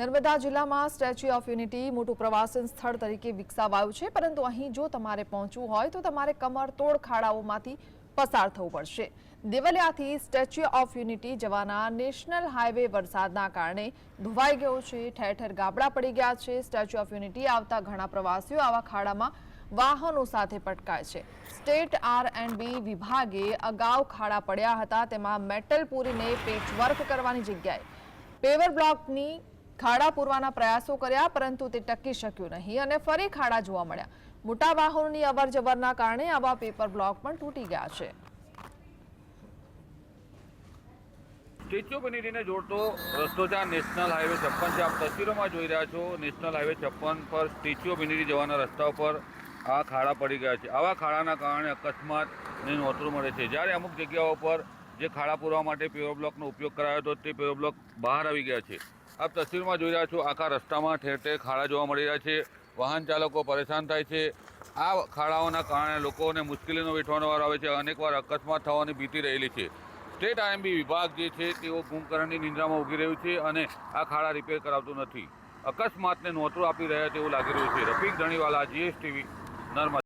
નર્મદા જિલ્લામાં statue of unity મોટું પ્રવાસન સ્થળ તરીકે વિકસાવાયું છે, પરંતુ અહીં જો તમારે પહોંચવું હોય તો તમારે કમર તોડ ખાડાઓમાંથી પસાર થવું પડશે. દેવલિયાથી સ્ટેચ્યુ ઓફ યુનિટી જવાના નેશનલ હાઈવે વરસાદના કારણે ધોવાઈ ગયો છે, ઠેર ઠેર ગાબડા પડી ગયા છે. સ્ટેચ્યુ ઓફ યુનિટી આવતા ઘણા પ્રવાસીઓ આવા ખાડામાં વાહનો સાથે પટકાય છે. સ્ટેટ આર એન્ડ બી વિભાગે અગાઉ ખાડા પડ્યા હતા, તેમાં મેટલ પૂરીને પેચવર્ક કરવાની જગ્યાએ. પેવર બ્લોકની ખાડા પૂરવાના પ્રયાસો કર્યા, પરંતુ તે ટકી શક્યું નહીં અને ફરી ખાડા જોવા મળ્યા. મોટા વાહનોની અવરજવરના કારણે આવા પેપર બ્લોક પણ તૂટી ગયા છે. સ્ટેચ્યુ ઓફ જોડતો રસ્તો છે આ નેશનલ હાઈવે છપ્પન છે. આપ તસવીરોમાં જોઈ રહ્યા છો, નેશનલ હાઈવે છપ્પન પર સ્ટેચ્યુ ઓફ જવાના રસ્તા ઉપર આ ખાડા પડી ગયા છે. આવા ખાડાના કારણે અકસ્માતને નોતરું મળે છે. જ્યારે અમુક જગ્યાઓ પર જે ખાડા પૂરવા માટે પેવર બ્લોકનો ઉપયોગ કરાયો હતો, તે પેવર બ્લોક બહાર આવી ગયા છે. આપ તસવીરમાં જોઈ રહ્યા છો, આખા રસ્તામાં ઠેર ઠેર ખાડા જોવા મળી રહ્યા છે. વાહન ચાલકો પરેશાન થાય છે. આ ખાડાઓના કારણે લોકોને મુશ્કેલીનો વેઠવાનો વાર આવે છે. અનેકવાર અકસ્માત થવાની ભીતિ રહેલી છે. સ્ટેટ આઈએમબી વિભાગ જે છે, તેઓ કુંભકર્ણની નિંદ્રામાં ઊભી રહ્યું છે અને આ ખાડા રિપેર કરાવતું નથી. અકસ્માતને નોતરું આપી રહ્યા તેવું લાગી રહ્યું છે. રફીક ધણીવાલા, જીએસટીવી, નર્મદા.